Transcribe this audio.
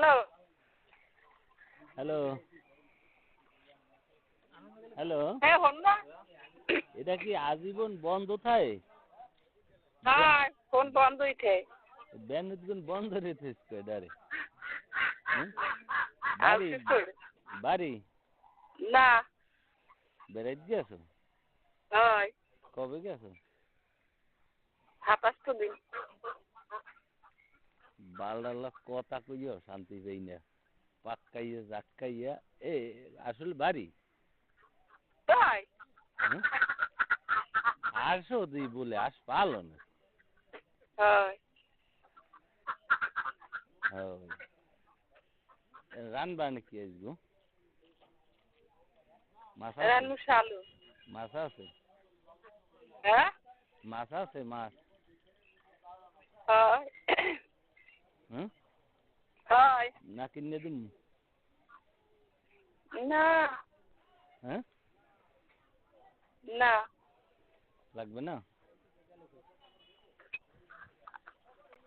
Hello. Hello. Hello. হ্যাঁ হন না। এটা কি আজীবন বন্ধ থাকে হ্যাঁ ফোন বন্ধ হইছে ব্যান্ডগুন বন্ধ রেখেছিস তো? আর বাড়ি? বাড়ি? না। বেড়াইতে গেছো? হয় কবে গেছো? সাতাশটো দিন। বাল্লাল্লা কথা কইও শান্তি পাই না। পাক্কাইয়া জাক্কাইয়া এ আসলে বাড়ি। তাই? আসো তুই বলে আস পালো না হয়। হয় রানবা নাকি আসব মাছ আছে? মাছ আছে? হ্যাঁ? মাছ আছে মাছ হয় হুম হয় না কিনে দিন না হ্যাঁ না লাগবে না